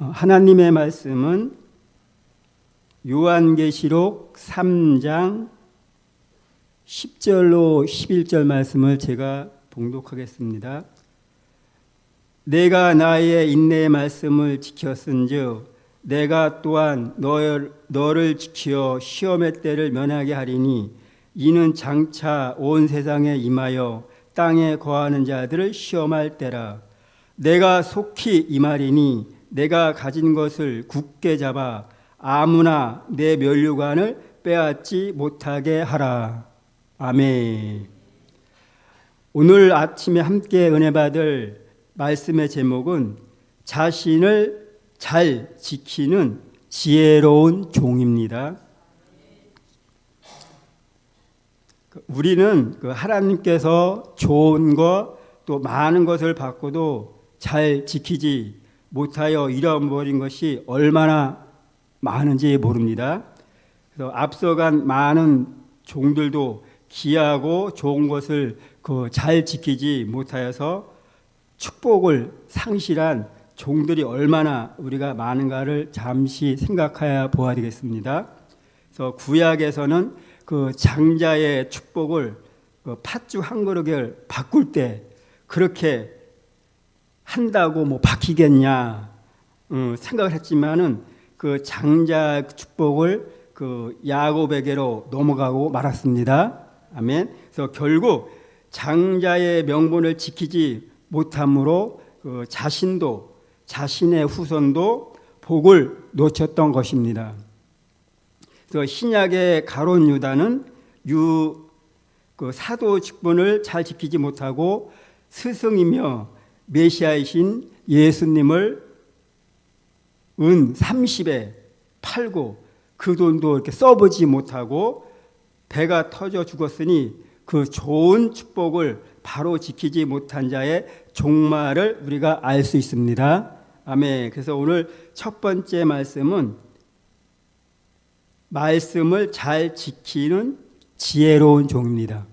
어, 하나님의 말씀은 요한계시록 3장 10절로 11절 말씀을 제가 봉독하겠습니다. 내가 나의 인내의 말씀을 지켰은즉 내가 또한 너를, 너를 지키어 시험의 때를 면하게 하리니 이는 장차 온 세상에 임하여 땅에 거하는 자들을 시험할 때라 내가 속히 임하리니 내가 가진 것을 굳게 잡아 아무나 내 면류관을 빼앗지 못하게 하라 아멘 오늘 아침에 함께 은혜 받을 말씀의 제목은 자신을 잘 지키는 지혜로운 종입니다. 우리는 그 하나님께서 좋은 것 또 많은 것을 받고도 잘 지키지 못하여 잃어버린 것이 얼마나 많은지 모릅니다. 그래서 앞서간 많은 종들도 귀하고 좋은 것을 그 잘 지키지 못하여서 축복을 상실한 종들이 얼마나 우리가 많은가를 잠시 생각하여 보아야 되겠습니다. 그래서 구약에서는 그 장자의 축복을 그 팥죽 한 그릇을 바꿀 때 그렇게 한다고 뭐 바뀌겠냐 음, 생각을 했지만은 그 장자 축복을 그 야곱에게로 넘어가고 말았습니다. 아멘. 그래서 결국 장자의 명분을 지키지 못함으로 그 자신도 자신의 후손도 복을 놓쳤던 것입니다. 그래서 신약의 가론 유다는 유 그 사도 직분을 잘 지키지 못하고 스승이며 메시아이신 예수님을 은 30에 팔고 그 돈도 이렇게 써보지 못하고 배가 터져 죽었으니 그 좋은 축복을 바로 지키지 못한 자의 종말을 우리가 알 수 있습니다. 아멘. 그래서 오늘 첫 번째 말씀은 말씀을 잘 지키는 지혜로운 종입니다.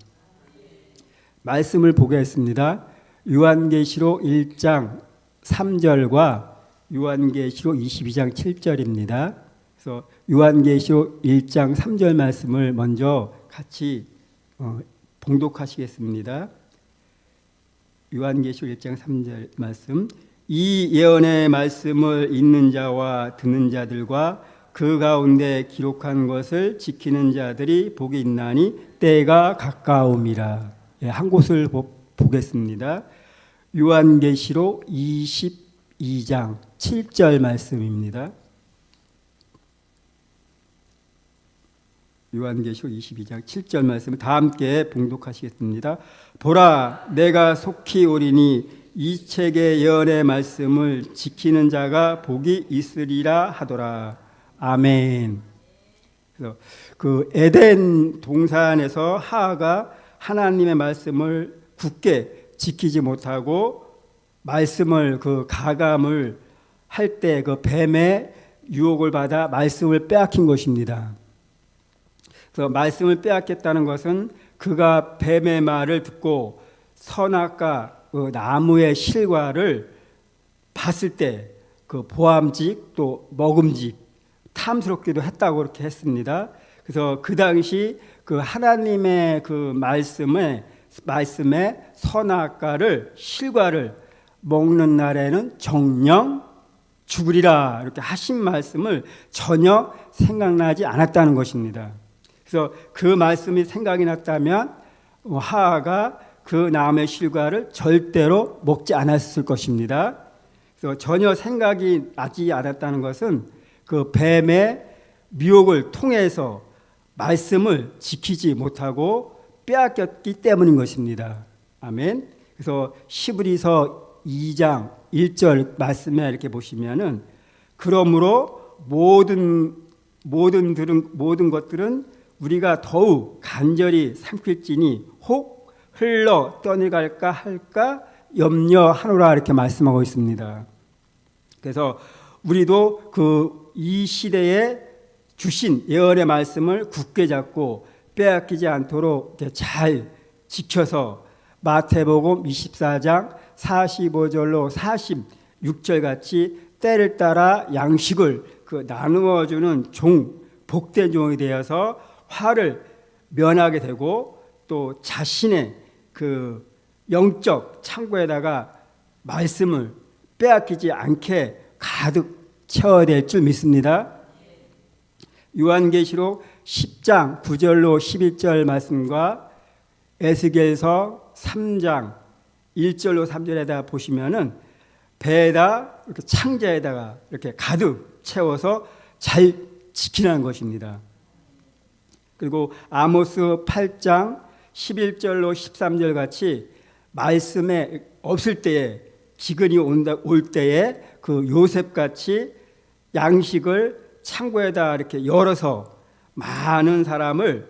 말씀을 보겠습니다. 요한계시록 1장 3절과 요한계시록 22장 7절입니다. 그래서 요한계시록 1장 3절 말씀을 먼저 같이 어, 봉독하시겠습니다. 요한계시록 1장 3절 말씀 이 예언의 말씀을 읽는 자와 듣는 자들과 그 가운데 기록한 것을 지키는 자들이 복이 있나니 때가 가까움이라. 예, 한 곳을 보, 보겠습니다. 요한계시록 22장 7절 말씀입니다. 요한계시록 22장 7절 말씀을 다 함께 봉독하시겠습니다. 보라 내가 속히 오리니 이 책의 예언의 말씀을 지키는 자가 복이 있으리라 하더라. 아멘. 그래서 그 에덴 동산에서 하하가 하나님의 말씀을 굳게 지키지 못하고 말씀을 그 가감을 할 때 그 뱀의 유혹을 받아 말씀을 빼앗긴 것입니다. 그래서 말씀을 빼앗겼다는 것은 그가 뱀의 말을 듣고 선악과 그 나무의 실과를 봤을 때 그 보암직 또 먹음직 탐스럽기도 했다고 그렇게 했습니다. 그래서 그 당시 그 하나님의 그 말씀에 말씀의 선악과를 실과를 먹는 날에는 정령 죽으리라 이렇게 하신 말씀을 전혀 생각나지 않았다는 것입니다. 그래서 그 말씀이 생각이 났다면 하하가 그 나무의 실과를 절대로 먹지 않았을 것입니다. 그래서 전혀 생각이 나지 않았다는 것은 그 뱀의 미혹을 통해서 말씀을 지키지 못하고 빼앗겼기 때문인 것입니다. 아멘. 그래서 시브리서 2장 1절 말씀에 이렇게 보시면은 그러므로 모든 모든 들은 모든 것들은 우리가 더욱 간절히 삼킬지니 혹 흘러 떠내갈까 할까 염려하노라 이렇게 말씀하고 있습니다. 그래서 우리도 그 이 시대에 주신 예언의 말씀을 굳게 잡고 빼앗기지 않도록 잘 지켜서 마태복음 24장 45절로 46절 같이 때를 따라 양식을 그 나누어 주는 종 복된 종이 되어서 화를 면하게 되고 또 자신의 그 영적 창고에다가 말씀을 빼앗기지 않게 가득 채워야 될 줄 믿습니다. 요한계시록 10장 9절로 11절 말씀과 에스겔서 3장 1절로 3절에다 보시면은 배에다 이렇게 창자에다가 이렇게 가득 채워서 잘 지키라는 것입니다. 그리고 아모스 8장 11절로 13절 같이 말씀에 없을 때에 기근이 온다 올 때에 그 요셉 같이 양식을 창고에다 이렇게 열어서 많은 사람을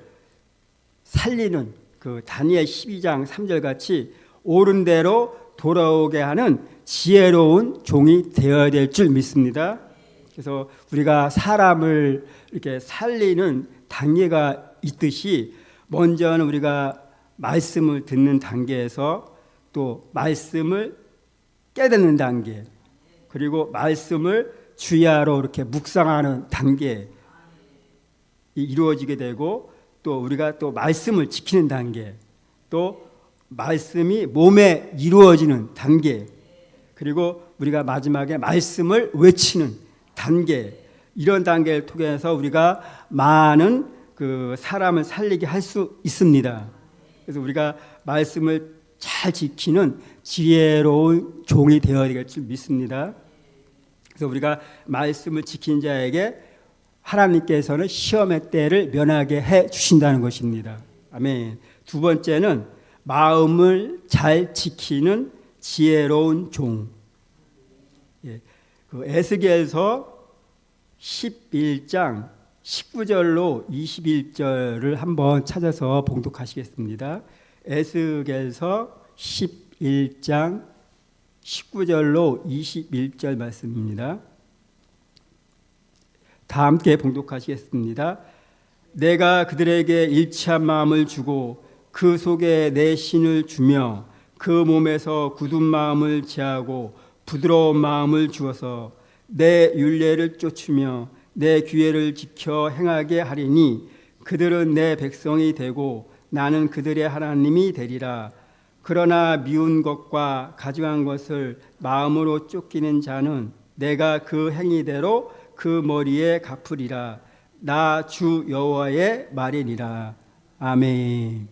살리는 그 다니엘 12장 3절 같이 옳은 대로 돌아오게 하는 지혜로운 종이 되어야 될 줄 믿습니다. 그래서 우리가 사람을 이렇게 살리는 단계가 있듯이 먼저는 우리가 말씀을 듣는 단계에서 또 말씀을 깨닫는 단계 그리고 말씀을 주야로 이렇게 묵상하는 단계 이루어지게 되고 또 우리가 또 말씀을 지키는 단계 또 말씀이 몸에 이루어지는 단계 그리고 우리가 마지막에 말씀을 외치는 단계 이런 단계를 통해서 우리가 많은 그 사람을 살리게 할 수 있습니다. 그래서 우리가 말씀을 잘 지키는 지혜로운 종이 되어야 될 줄 믿습니다. 그래서 우리가 말씀을 지킨 자에게 하나님께서는 시험의 때를 면하게 해 주신다는 것입니다. 아멘. 두 번째는 마음을 잘 지키는 지혜로운 종. 예, 그 에스겔서 11장 19절로 21절을 한번 찾아서 봉독하시겠습니다. 에스겔서 11장 19절로 21절 말씀입니다. 다 함께 봉독하시겠습니다. 내가 그들에게 일치한 마음을 주고 그 속에 내 신을 주며 그 몸에서 굳은 마음을 제하고 부드러운 마음을 주어서 내 윤례를 쫓으며 내 규례를 지켜 행하게 하리니 그들은 내 백성이 되고 나는 그들의 하나님이 되리라. 그러나 미운 것과 가증한 것을 마음으로 쫓기는 자는 내가 그 행위대로 그 머리에 갚으리라. 나 주 여호와의 말이니라. 아멘.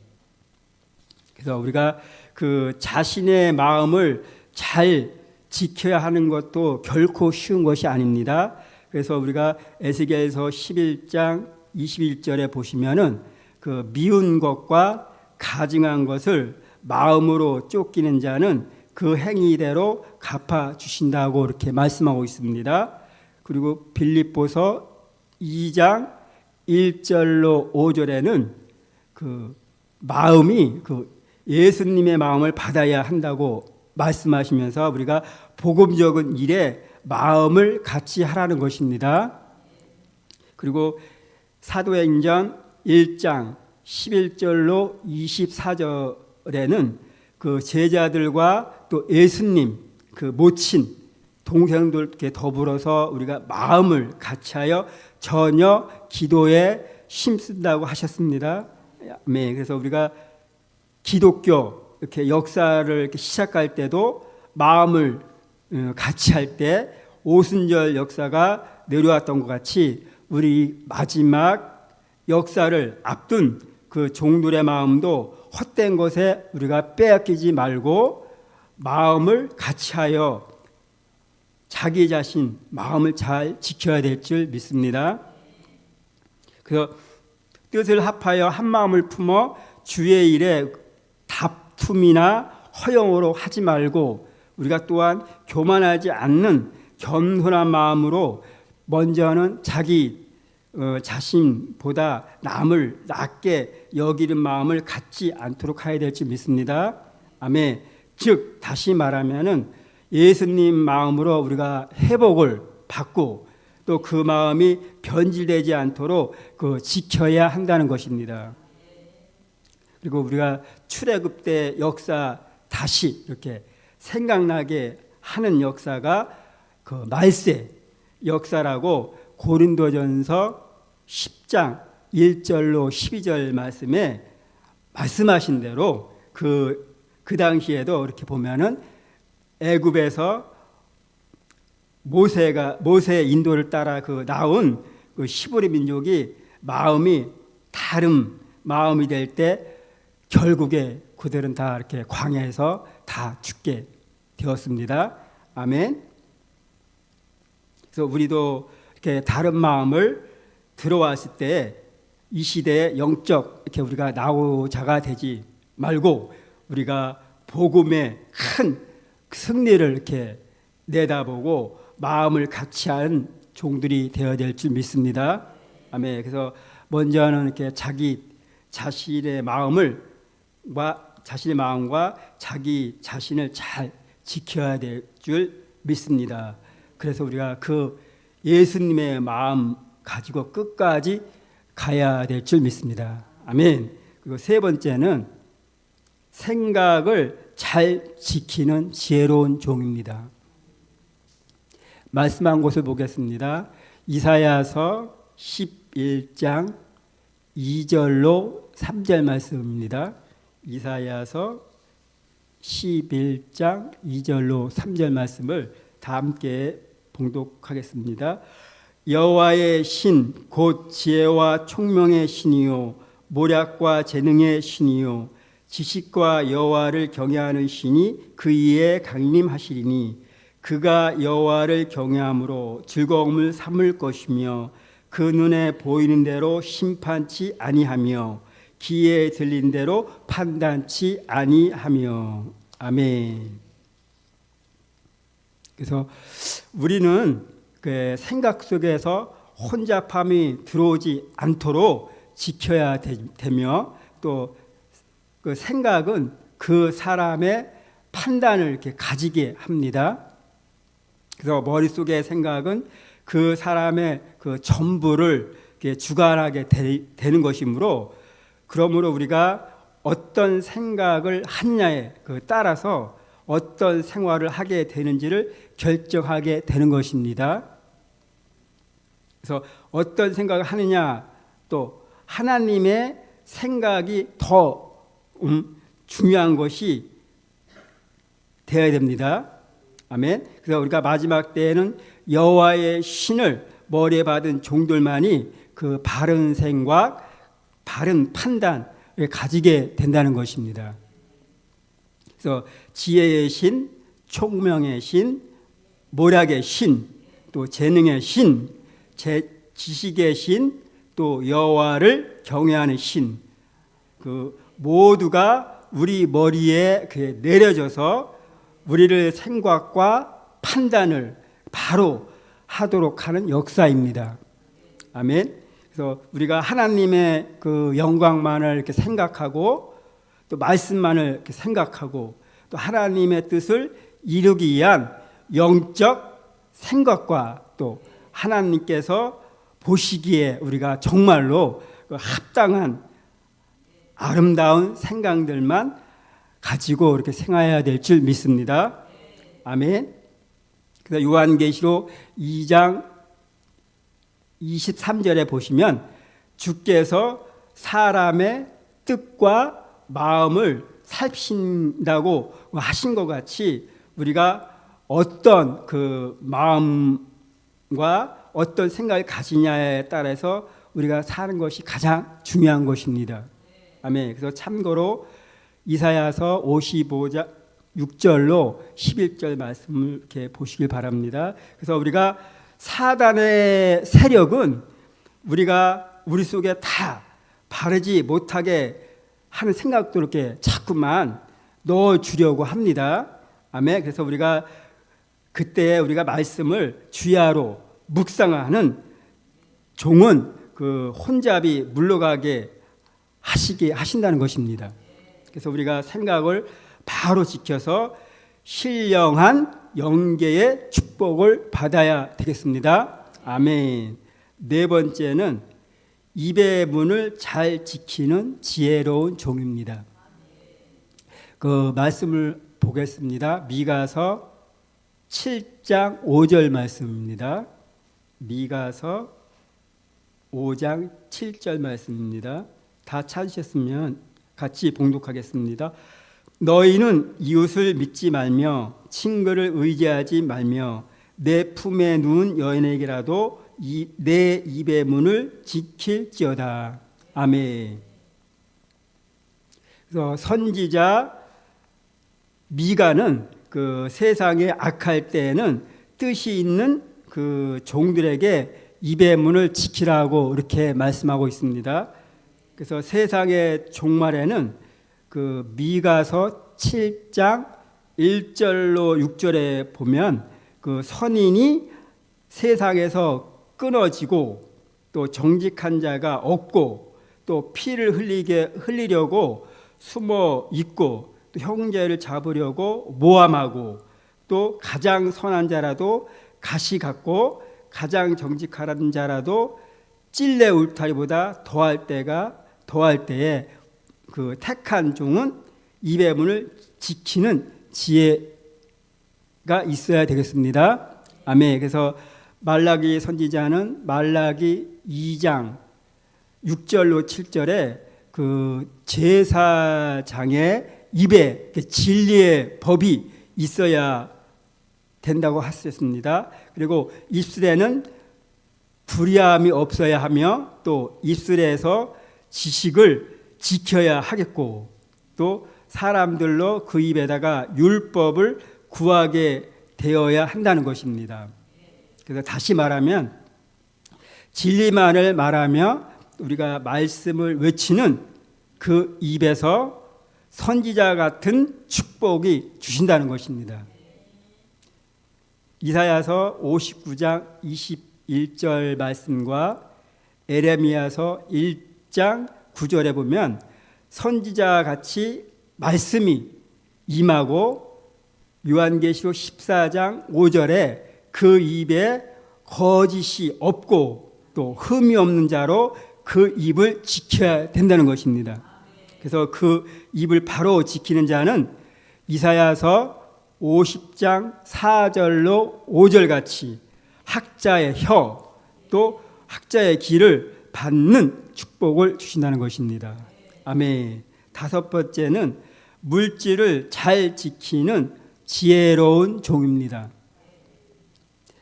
그래서 우리가 그 자신의 마음을 잘 지켜야 하는 것도 결코 쉬운 것이 아닙니다. 그래서 우리가 에스겔서 11장 21절에 보시면은 그 미운 것과 가증한 것을 마음으로 쫓기는 자는 그 행위대로 갚아 주신다고 이렇게 말씀하고 있습니다. 그리고 빌립보서 2장 1절로 5절에는 그 마음이 그 예수님의 마음을 받아야 한다고 말씀하시면서 우리가 복음적인 일에 마음을 같이 하라는 것입니다. 그리고 사도행전 1장 11절로 24절에는 그 제자들과 또 예수님 그 모친 동생들께 더불어서 우리가 마음을 같이하여 전혀 기도에 힘쓴다고 하셨습니다. 네, 그래서 우리가 기독교 이렇게 역사를 이렇게 시작할 때도 마음을 어, 같이 할 때 오순절 역사가 내려왔던 것 같이 우리 마지막 역사를 앞둔 그 종들의 마음도 헛된 것에 우리가 빼앗기지 말고 마음을 같이 하여 자기 자신 마음을 잘 지켜야 될 줄 믿습니다. 그래서 뜻을 합하여 한 마음을 품어 주의 일에 다툼이나 허영으로 하지 말고 우리가 또한 교만하지 않는 겸손한 마음으로 먼저는 자기 어, 자신보다 남을 낮게 여기는 마음을 갖지 않도록 해야 될지 믿습니다. 아멘. 즉 다시 말하면은 예수님 마음으로 우리가 회복을 받고 또 그 마음이 변질되지 않도록 그 지켜야 한다는 것입니다. 그리고 우리가 출애굽 때 역사 다시 이렇게 생각나게 하는 역사가 그 말세 역사라고 고린도전서 10장 1절로 12절 말씀에 말씀하신 대로 그, 그 당시에도 이렇게 보면은 애굽에서 모세가 모세의 인도를 따라 그 나온 그 시브리 민족이 마음이 다른 마음이 될 때 결국에 그들은 다 이렇게 광야에서 다 죽게 되었습니다. 아멘. 그래서 우리도 이렇게 다른 마음을 들어왔을 때 이 시대에 영적 이렇게 우리가 나오자가 되지 말고 우리가 복음의 큰 승리를 이렇게 내다보고 마음을 같이 한 종들이 되어야 될 줄 믿습니다. 아멘. 그래서 먼저는 이렇게 자기 자신의 마음을 과 자신의 마음과 자기 자신을 잘 지켜야 될 줄 믿습니다. 그래서 우리가 그 예수님의 마음 가지고 끝까지 가야 될 줄 믿습니다. 아멘. 그리고 세 번째는 생각을 잘 지키는 지혜로운 종입니다. 말씀한 곳을 보겠습니다. 이사야서 11장 2절로 3절 말씀입니다. 이사야서 11장 2절로 3절 말씀을 다 함께 봉독하겠습니다. 여호와의 신 곧 지혜와 총명의 신이요 모략과 재능의 신이요 지식과 여호와를 경외하는 신이 그 이에 강림하시리니 그가 여호와를 경외함으로 즐거움을 삼을 것이며 그 눈에 보이는 대로 심판치 아니하며 귀에 들린 대로 판단치 아니하며 아멘. 그래서 우리는 그 생각 속에서 혼잡함이 들어오지 않도록 지켜야 되며 또 그 생각은 그 사람의 판단을 이렇게 가지게 합니다. 그래서 머릿속의 생각은 그 사람의 그 전부를 주관하게 되 는 것이므로 그러므로 우리가 어떤 생각을 하냐에 그 따라서 어떤 생활을 하게 되는지를 결정하게 되는 것입니다. 그래서 어떤 생각을 하느냐 또 하나님의 생각이 더 음, 중요한 것이 되어야 됩니다. 아멘. 그래서 우리가 마지막 때에는 여호와의 신을 머리에 받은 종들만이 그 바른 생각, 바른 판단을 가지게 된다는 것입니다. 그래서 지혜의 신, 총명의 신, 모략의 신, 또 재능의 신, 제, 지식의 신, 또 여호와를 경외하는 신, 그 모두가 우리 머리에 내려져서 우리를 생각과 판단을 바로 하도록 하는 역사입니다. 아멘. 그래서 우리가 하나님의 그 영광만을 이렇게 생각하고 또 말씀만을 이렇게 생각하고 또 하나님의 뜻을 이루기 위한 영적 생각과 또 하나님께서 보시기에 우리가 정말로 그 합당한 아름다운 생각들만 가지고 이렇게 생활해야 될 줄 믿습니다. 아멘. 그래서 요한계시록 2장 23절에 보시면 주께서 사람의 뜻과 마음을 살피신다고 하신 것 같이 우리가 어떤 그 마음과 어떤 생각을 가지냐에 따라서 우리가 사는 것이 가장 중요한 것입니다. 아멘. 그래서 참고로 이사야서 55장 6절로 11절 말씀을 이렇게 보시길 바랍니다. 그래서 우리가 사단의 세력은 우리가 우리 속에 다 바르지 못하게 하는 생각도 이렇게 자꾸만 넣어 주려고 합니다. 아멘. 그래서 우리가 그때 우리가 말씀을 주야로 묵상하는 종은 그 혼잡이 물러가게 하시게 하신다는 것입니다. 그래서 우리가 생각을 바로 지켜서 신령한 영계의 축복을 받아야 되겠습니다. 아멘. 네 번째는 입의 문을 잘 지키는 지혜로운 종입니다. 그 말씀을 보겠습니다. 미가서 7장 5절 말씀입니다. 미가서 5장 7절 말씀입니다. 다 찾으셨으면 같이 봉독하겠습니다. 너희는 이웃을 믿지 말며 친구를 의지하지 말며 내 품에 누운 여인에게라도 이, 내 입의 문을 지킬지어다. 아멘. 그래서 선지자 미가는 그 세상에 악할 때에는 뜻이 있는 그 종들에게 입의 문을 지키라고 이렇게 말씀하고 있습니다. 그래서 세상의 종말에는 그 미가서 7장 1절로 6절에 보면 그 선인이 세상에서 끊어지고 또 정직한 자가 없고 또 피를 흘리게 흘리려고 숨어 있고 또 형제를 잡으려고 모함하고 또 가장 선한 자라도 가시 같고 가장 정직한 자라도 찔레 울타리보다 더할 때가 더할 때에 그 택한 종은 입의 문을 지키는 지혜가 있어야 되겠습니다. 아멘. 그래서 말라기 선지자는 말라기 2장 6절로 7절에 그 제사장의 입에 그 진리의 법이 있어야 된다고 하셨습니다. 그리고 입술에는 불의함이 없어야 하며 또 입술에서 지식을 지켜야 하겠고 또 사람들로 그 입에다가 율법을 구하게 되어야 한다는 것입니다. 그래서 다시 말하면 진리만을 말하며 우리가 말씀을 외치는 그 입에서 선지자 같은 축복이 주신다는 것입니다. 이사야서 59장 21절 말씀과 에레미야서 1 장 9절에 보면 선지자 같이 말씀이 임하고 요한계시록 14장 5절에 그 입에 거짓이 없고 또 흠이 없는 자로 그 입을 지켜야 된다는 것입니다. 그래서 그 입을 바로 지키는 자는 이사야서 50장 4절로 5절 같이 학자의 혀 또 학자의 길을 받는 축복을 주신다는 것입니다. 아멘. 다섯 번째는 물질을 잘 지키는 지혜로운 종입니다.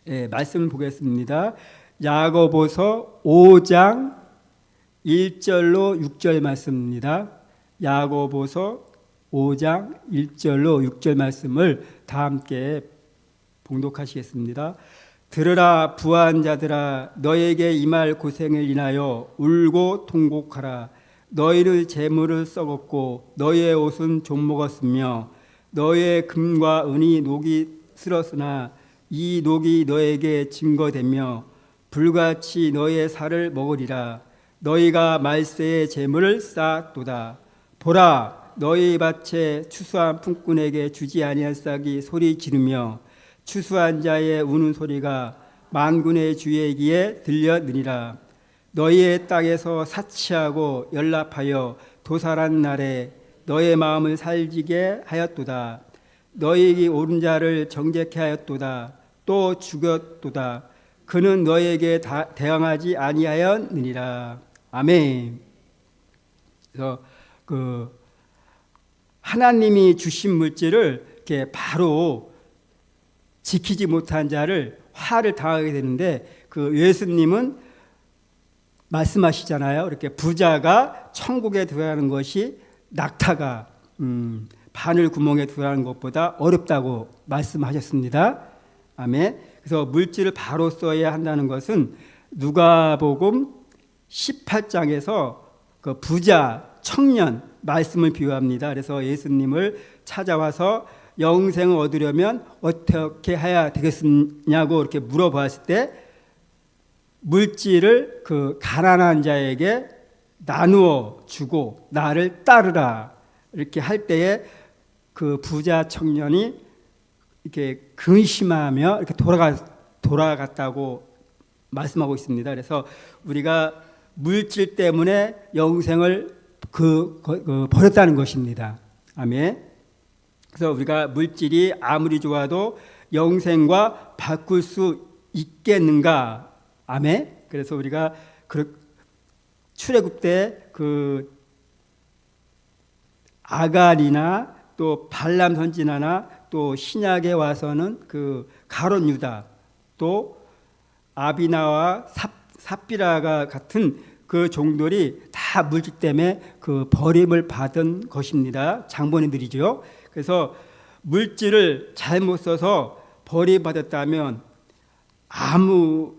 예, 말씀 보겠습니다. 야고보서 5장 1절로 6절 말씀입니다. 야고보서 5장 1절로 6절 말씀을 다 함께 봉독하시겠습니다. 들으라 부한 자들아 너에게 임할 고생을 인하여 울고 통곡하라. 너희를 재물을 썩었고 너희의 옷은 좀 먹었으며 너희의 금과 은이 녹이 슬었으나 이 녹이 너에게 증거되며 불같이 너희의 살을 먹으리라. 너희가 말세의 재물을 쌓도다. 보라 너희 밭에 추수한 품꾼에게 주지 아니한 싹이 소리 지르며 추수한 자의 우는 소리가 만군의 주의 귀에 들려느니라. 너희의 땅에서 사치하고 연락하여 도살한 날에 너의 마음을 살지게 하였도다. 너희에게 옳은 자를 정죄케 하였도다. 또 죽였도다. 그는 너에게 다 대항하지 아니하였느니라. 아멘. 그래서 그 하나님이 주신 물질을 이렇게 바로 지키지 못한 자를 화를 당하게 되는데 그 예수님은 말씀하시잖아요. 이렇게 부자가 천국에 들어가는 것이 낙타가 음, 바늘 구멍에 들어가는 것보다 어렵다고 말씀하셨습니다. 아멘. 그래서 물질을 바로 써야 한다는 것은 누가복음 18장에서 그 부자 청년 말씀을 비유합니다. 그래서 예수님을 찾아와서 영생을 얻으려면 어떻게 해야 되겠느냐고 이렇게 물어봤을 때 물질을 그 가난한 자에게 나누어 주고 나를 따르라 이렇게 할 때에 그 부자 청년이 이렇게 근심하며 이렇게 돌아가 돌아갔다고 말씀하고 있습니다. 그래서 우리가 물질 때문에 영생을 그, 그, 그 버렸다는 것입니다. 아멘. 그래서 우리가 물질이 아무리 좋아도 영생과 바꿀 수 있겠는가? 아멘. 그래서 우리가 그 출애굽 때 그 아갈이나 또 발람 선지자나 또 신약에 와서는 그 가론 유다 또 아비나와 삽, 삽비라가 같은 그 종들이 다 물질 때문에 그 버림을 받은 것입니다. 장본인들이죠. 그래서 물질을 잘못 써서 버림받았다면 아무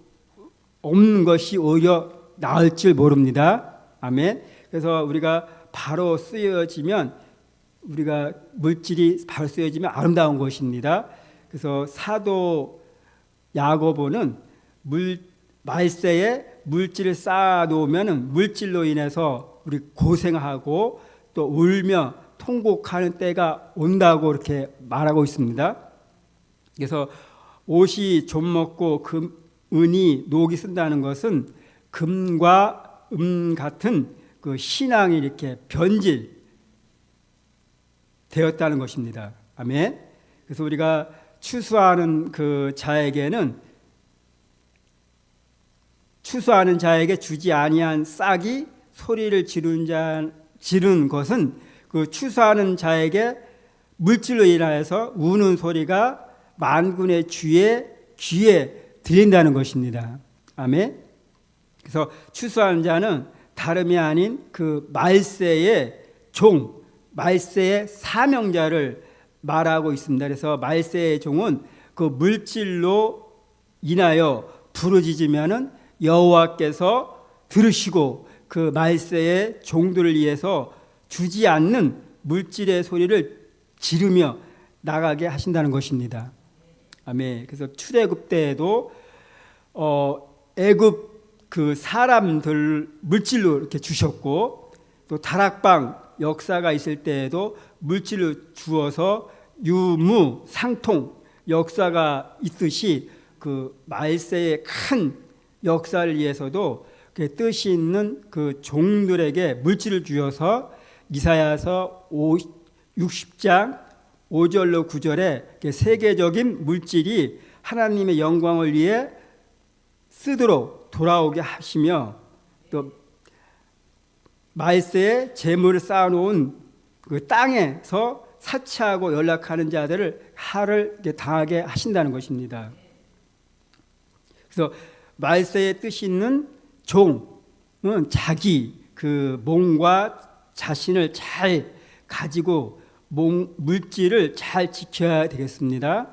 없는 것이 오히려 나을 줄 모릅니다. 아멘. 그래서 우리가 바로 쓰여지면 우리가 물질이 바로 쓰여지면 아름다운 것입니다. 그래서 사도 야고보는 물 말세에 물질을 쌓아 놓으면 물질로 인해서 우리 고생하고 또 울며 통곡하는 때가 온다고 이렇게 말하고 있습니다. 그래서 옷이 좀 먹고 금, 은이 녹이 쓴다는 것은 금과 음 같은 그 신앙이 이렇게 변질 되었다는 것입니다. 아멘. 그래서 우리가 추수하는 그 자에게는 추수하는 자에게 주지 아니한 싹이 소리를 지른 자 지른 것은 그 추수하는 자에게 물질로 인하여서 우는 소리가 만군의 주의 귀에 들린다는 것입니다. 아멘. 그래서 추수하는 자는 다름이 아닌 그 말세의 종, 말세의 사명자를 말하고 있습니다. 그래서 말세의 종은 그 물질로 인하여 부르짖으면은 여호와께서 들으시고 그 말세의 종들을 위해서 주지 않는 물질의 소리를 지르며 나가게 하신다는 것입니다. 아멘. 그래서 출애굽 때에도 어 애굽 그 사람들 물질로 이렇게 주셨고 또 다락방 역사가 있을 때에도 물질을 주어서 유무 상통 역사가 있듯이 그 말세의 큰 역사를 위해서도 그 뜻이 있는 그 종들에게 물질을 주어서 이사야서 60장 5절로 9절에 세계적인 물질이 하나님의 영광을 위해 쓰도록 돌아오게 하시며 또 말세에 재물을 쌓아놓은 그 땅에서 사치하고 연락하는 자들을 하를 당하게 하신다는 것입니다. 그래서 말세의 뜻이 있는 종은 자기 그 몸과 자신을 잘 가지고 몸, 물질을 잘 지켜야 되겠습니다.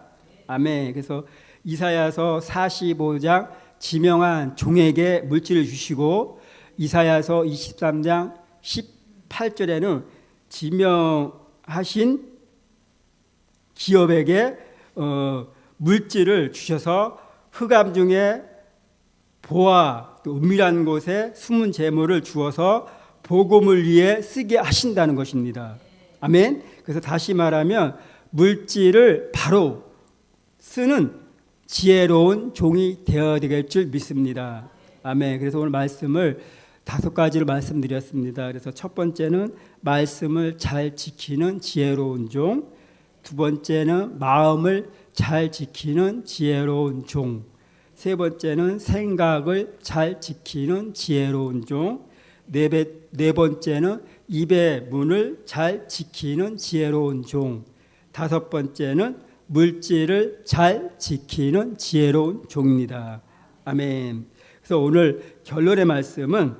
아멘. 그래서 이사야서 45장 지명한 종에게 물질을 주시고 이사야서 23장 18절에는 지명하신 기업에게 어, 물질을 주셔서 흑암 중에 보아 또 은밀한 곳에 숨은 재물을 주어서 복음을 위해 쓰게 하신다는 것입니다. 아멘. 그래서 다시 말하면 물질을 바로 쓰는 지혜로운 종이 되어야 될줄 믿습니다. 아멘. 그래서 오늘 말씀을 다섯 가지로 말씀드렸습니다. 그래서 첫 번째는 말씀을 잘 지키는 지혜로운 종, 두 번째는 마음을 잘 지키는 지혜로운 종, 세 번째는 생각을 잘 지키는 지혜로운 종, 네, 배, 네 번째는 입의 문을 잘 지키는 지혜로운 종, 다섯 번째는 물질을 잘 지키는 지혜로운 종입니다. 아멘. 그래서 오늘 결론의 말씀은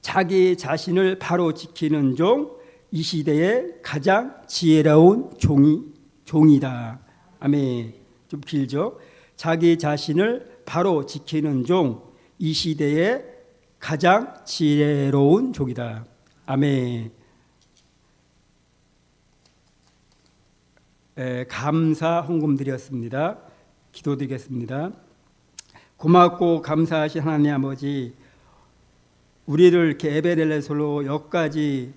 자기 자신을 바로 지키는 종, 이 시대의 가장 지혜로운 종이 종이다. 아멘. 좀 길죠? 자기 자신을 바로 지키는 종, 이 시대의 가장 지혜로운 종이다. 아멘. 에, 감사 헌금 드렸습니다. 기도드리겠습니다. 고맙고 감사하신 하나님 아버지, 우리를 이렇게 에베델레솔로 여기까지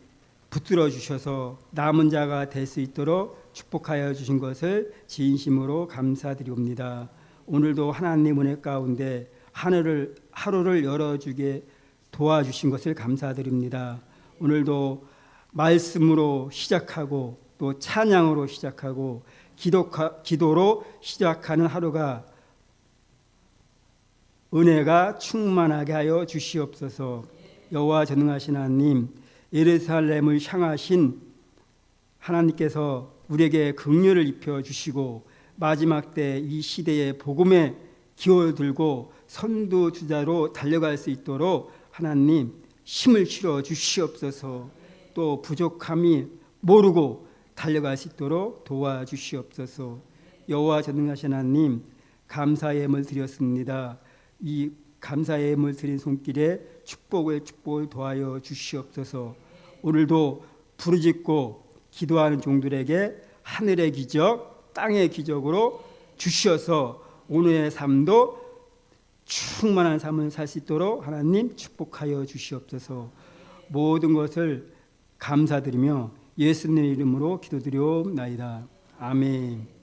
붙들어 주셔서 남은 자가 될 수 있도록 축복하여 주신 것을 진심으로 감사드리옵니다. 오늘도 하나님 은혜 가운데 하늘을 하루를 열어 주게 도와주신 것을 감사드립니다. 오늘도 말씀으로 시작하고 또 찬양으로 시작하고 기도카, 기도로 시작하는 하루가 은혜가 충만하게 하여 주시옵소서. 여호와 전능하신 하나님, 예루살렘을 향하신 하나님께서 우리에게 긍휼을 입혀 주시고 마지막 때 이 시대의 복음에 기어들고 선두 주자로 달려갈 수 있도록 하나님 힘을 실어 주시옵소서. 또 부족함이 모르고 달려갈 수 있도록 도와주시옵소서. 여호와 전능하신 하나님 감사의 예물 드렸습니다. 이 감사의 예물 드린 손길에 축복의 축복을 더하여 주시옵소서. 오늘도 부르짖고 기도하는 종들에게 하늘의 기적, 땅의 기적으로 주셔서 오늘의 삶도 충만한 삶을 살 수 있도록 하나님 축복하여 주시옵소서. 모든 것을 감사드리며 예수님의 이름으로 기도드리옵나이다. 아멘.